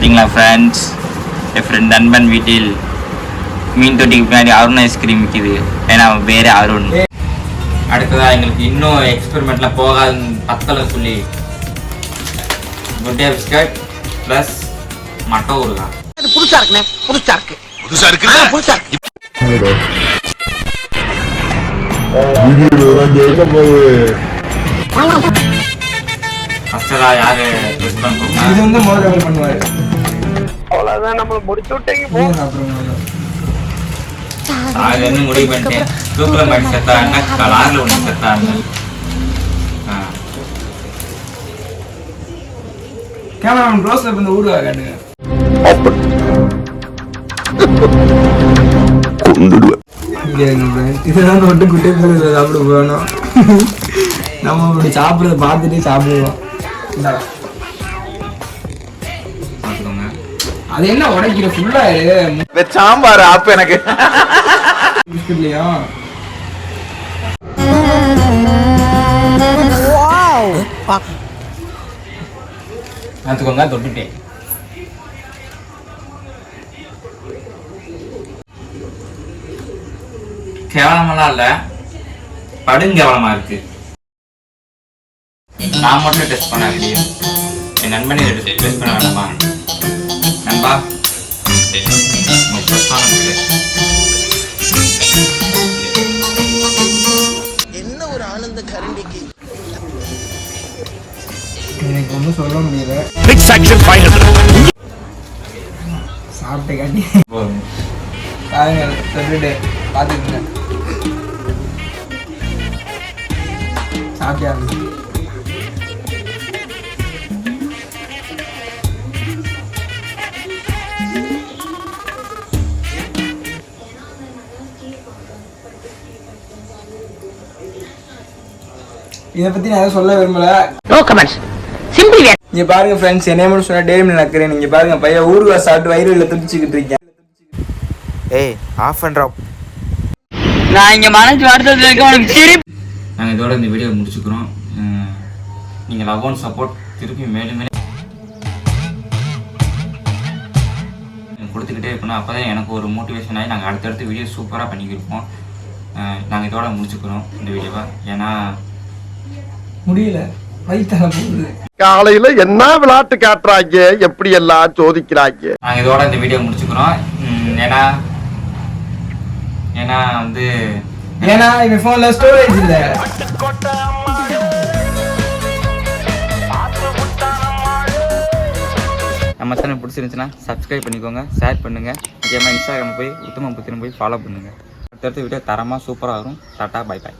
பார்த்தீங்களா ஃப்ரெண்ட்ஸ் என் ஃப்ரெண்ட் நண்பன் வீட்டில் மீன் தொட்டிக்கு பின்னாடி அருண் ஐஸ்கிரீம் விற்கிது ஏன்னா அவன் பேரே அருண். அடுத்ததாக எங்களுக்கு இன்னும் எக்ஸ்பெரிமெண்ட்லாம் போகாது பத்தலை சொல்லி. குட் டே பிஸ்கட் ப்ளஸ் மட்டை ஊறுகாய். புதுசா இருக்குண்ணே புதுசா இருக்கு. புதுசா இருக்கு புதுசா இருக்கு. யார் இது வந்து முதல்ல பண்ணுவாரு. அவ்வளவுதான் நம்மள முடிச்சு விட்டீங்க நீங்க சாப்பிடுங்க அது வந்து முடிவு பண்ணிட்டேன். தூக்கில் மாட்டி செத்தாங்க கலாரில் ஒன்று செத்தாங்க ஆ. கேமராமேன் க்ளோஸ்ல காட்டுங்க. இதெல்லாம் தொட்டு குட்டை சாப்பிட போகணும் நம்ம இப்படி சாப்பிடுறத பார்த்துட்டு சாப்பிடுவோம். அது என்ன உடைக்கிற ஃபுல்லா சாம்பார் ஆப்பு எனக்கு. பிஸ்கட்லயும் பார்த்துக்கோங்க தொட்டுட்டேன். கேவலமெல்லாம் இல்ல. படுங்கேவலமா இருக்கு. நான் மட்டும் டெஸ்ட் பண்ண வெளியே என் நண்பனை டெஸ்ட் பண்ண வேண்டாமா? நண்பா உங்க பிரஸ்தானம் இருக்கு. என்ன ஒரு ஆனந்த கரண்டிக்கு? எனக்கு ஒன்றும் சொல்ல முடியல. ஆக்ஷன் ஃபைவ் ஹண்ட்ரட் சாப்பிட்ட காட்டி. பாருங்க பார்த்துக்குங்க. சாப்பிட்டியா? இதை பத்தி நான் எதுவும் சொல்ல விரும்பல. நோ கமெண்ட்ஸ் சிம்பிளி இங்க பாருங்க ஃப்ரெண்ட்ஸ் என்னைய மட்டும் சொன்னா டேம் நடக்கிறேன் நீங்க பாருங்க பையன் ஊருகா சாப்பிட்டு வயிறு இல்ல துடிச்சுக்கிட்டு இருக்கேன். ஏய் ஆஃப் அண்ட் ட்ராப் நான் இங்க மனசு வருத்தத்துல இருக்க உனக்கு சிரிப்பு நாங்கள் இதோட இந்த வீடியோ முடிச்சுக்கிறோம். நீங்கள் லவ் அண்ட் சப்போர்ட் திருப்பி மேலும் மேலும் கொடுத்துக்கிட்டே இருக்கணும். அப்போ தான் எனக்கு ஒரு மோட்டிவேஷன் ஆகி நாங்கள் அடுத்தடுத்து வீடியோ சூப்பராக பண்ணிக்கிருப்போம். நாங்கள் இதோட முடிச்சுக்கிறோம் இந்த வீடியோவை ஏன்னா முடியல. வயிற்றால போகுது காலையில என்ன விளையாட்டு காட்டுறாங்க? எப்படி எல்லாம் சோதிக்கிறாங்க? நாங்கள் இதோட இந்த வீடியோ முடிச்சுக்கிறோம். உம், ஏன்னா ஏன்னா வந்து ஏன்னா இவன் போன்ல ஸ்டோரேஜ் இல்ல. நம்ம சேனல் பிடிச்சிருந்துச்சுன்னா சப்ஸ்கிரைப் பண்ணிக்கோங்க ஷேர் பண்ணுங்கள் முக்கியமாக இன்ஸ்டாகிராம் போய் உத்தம புத்திரம் போய் ஃபாலோ பண்ணுங்கள் அடுத்தடுத்த வீடியோ தரமாக சூப்பராக வரும். Tata bye bye